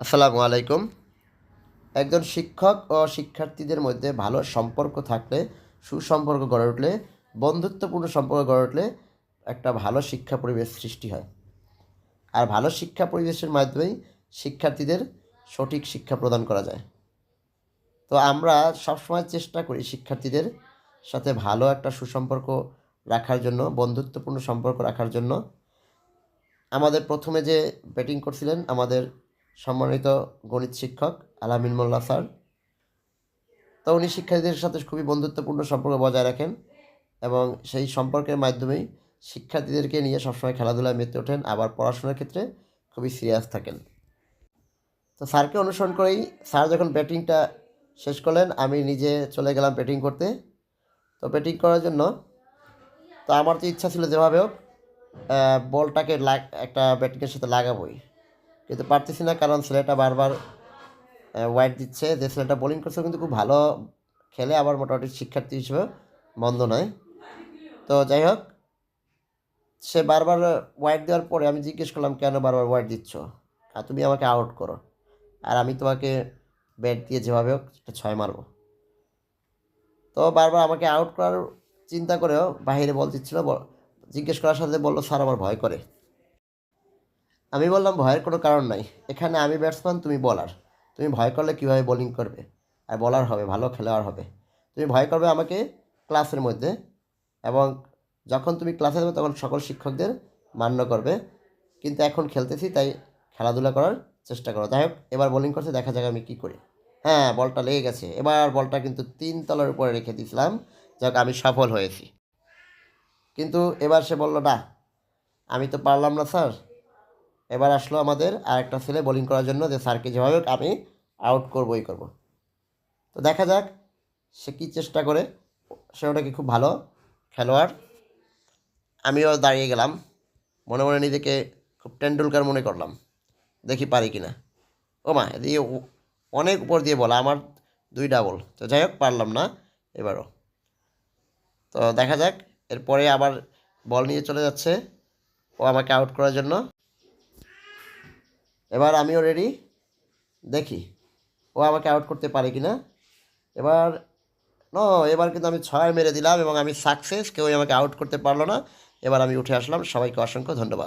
আসসালামু আলাইকুম। একজন শিক্ষক ও শিক্ষার্থীদের মধ্যে ভালো সম্পর্ক থাকলে, সুসম্পর্ক গড়ে উঠলে, বন্ধুত্বপূর্ণ সম্পর্ক গড়ে উঠলে একটা ভালো শিক্ষা পরিবেশ সৃষ্টি হয়। আর ভালো শিক্ষা পরিবেশের মাধ্যমেই শিক্ষার্থীদের সঠিক শিক্ষা প্রদান করা যায়। তো আমরা সবসময় চেষ্টা করি শিক্ষার্থীদের সাথে ভালো একটা সুসম্পর্ক রাখার জন্য, বন্ধুত্বপূর্ণ সম্পর্ক রাখার জন্য। আমাদের প্রথমে যে ব্যাটিং করছিলেন, আমাদের সম্মানিত গণিত শিক্ষক আলামিন মোল্লা স্যার। তো উনি শিক্ষার্থীদের সাথে খুবই বন্ধুত্বপূর্ণ সম্পর্ক বজায় রাখেন এবং সেই সম্পর্কের মাধ্যমেই শিক্ষার্থীদেরকে নিয়ে সবসময় খেলাধুলায় মেতে ওঠেন, আবার পড়াশোনার ক্ষেত্রে খুবই সিরিয়াস থাকেন। তো স্যারকে অনুসরণ করেই স্যার যখন ব্যাটিংটা শেষ করলেন, আমি নিজে চলে গেলাম ব্যাটিং করতে। তো ব্যাটিং করার জন্য তো আমার তো ইচ্ছা ছিল যেভাবে হোক বলটাকে লাগ একটা ব্যাটিংয়ের সাথে লাগাবোই। কিন্তু পারতেছি না, কারণ ছেলেটা বারবার ওয়াইড দিচ্ছে। যে ছেলেটা বোলিং করছে কিন্তু খুব ভালো খেলে, আবার মোটামুটি শিক্ষার্থী হিসেবে মন্দ নয়। তো যাই হোক, সে বারবার ওয়াইড দেওয়ার পরে আমি জিজ্ঞেস করলাম, কেন বারবার ওয়াইড দিচ্ছ? আর তুমি আমাকে আউট করো। আর আমি তোমাকে ব্যাট দিয়ে যেভাবে হোক, একটা ছয় মারবো। তো বারবার আমাকে আউট করার চিন্তা করেও বাইরে বল দিচ্ছিল। জিজ্ঞেস করার সাথে বলল, স্যার, আমার ভয় করে। আমি বললাম, ভয়ের কোনো কারণ নাই। এখানে আমি ব্যাটসম্যান তুমি বলার তুমি ভয় করলে কীভাবে বোলিং করবে? আর বলার হবে, ভালো খেলোয়াড় হবে। তুমি ভয় করবে আমাকে ক্লাসের মধ্যে এবং যখন তুমি ক্লাসে যাবে, তখন সকল শিক্ষকদের মান্য করবে। কিন্তু এখন খেলতেছি, তাই খেলাধুলা করার চেষ্টা করো। যাই হোক, এবার বোলিং করছে, দেখা যাক আমি কী করি। হ্যাঁ বলটা লেগে গেছে। এবার বলটা কিন্তু তিন তলার উপরে রেখে দিয়েছিলাম। যাক আমি সফল হয়েছি। কিন্তু এবার সে বলল, না, আমি তো পারলাম না, স্যার। এবার আসলো আমাদের আরেকটা ছেলে বোলিং করার জন্য যে স্যারকে যেভাবে হোক আমি আউট করবই করব। তো দেখা যাক সে কী চেষ্টা করে। সে ওটাকে খুব ভালো খেলোয়াড়। আমিও দাঁড়িয়ে গেলাম। মনে মনে নিজেকে খুব টেন্ডুলকার মনে করলাম। দেখি পারি কি না ও মা ও- অনেক উপর দিয়ে বলা, আমার দুই ডাবল তো যাই হোক, পারলাম না এবারও। তো দেখা যাক, এরপরে আবার বল নিয়ে চলে যাচ্ছে। ও আমাকে আউট করার জন্য। এবার আমিও রেডি দেখি। ও আমাকে আউট করতে পারে কি না এবার ন এবার কিন্তু আমি ছয় মেরে দিলাম এবং আমি সাকসেস কেউই আমাকে আউট করতে পারল না। এবার আমি উঠে আসলাম। সবাইকে অসংখ্য ধন্যবাদ।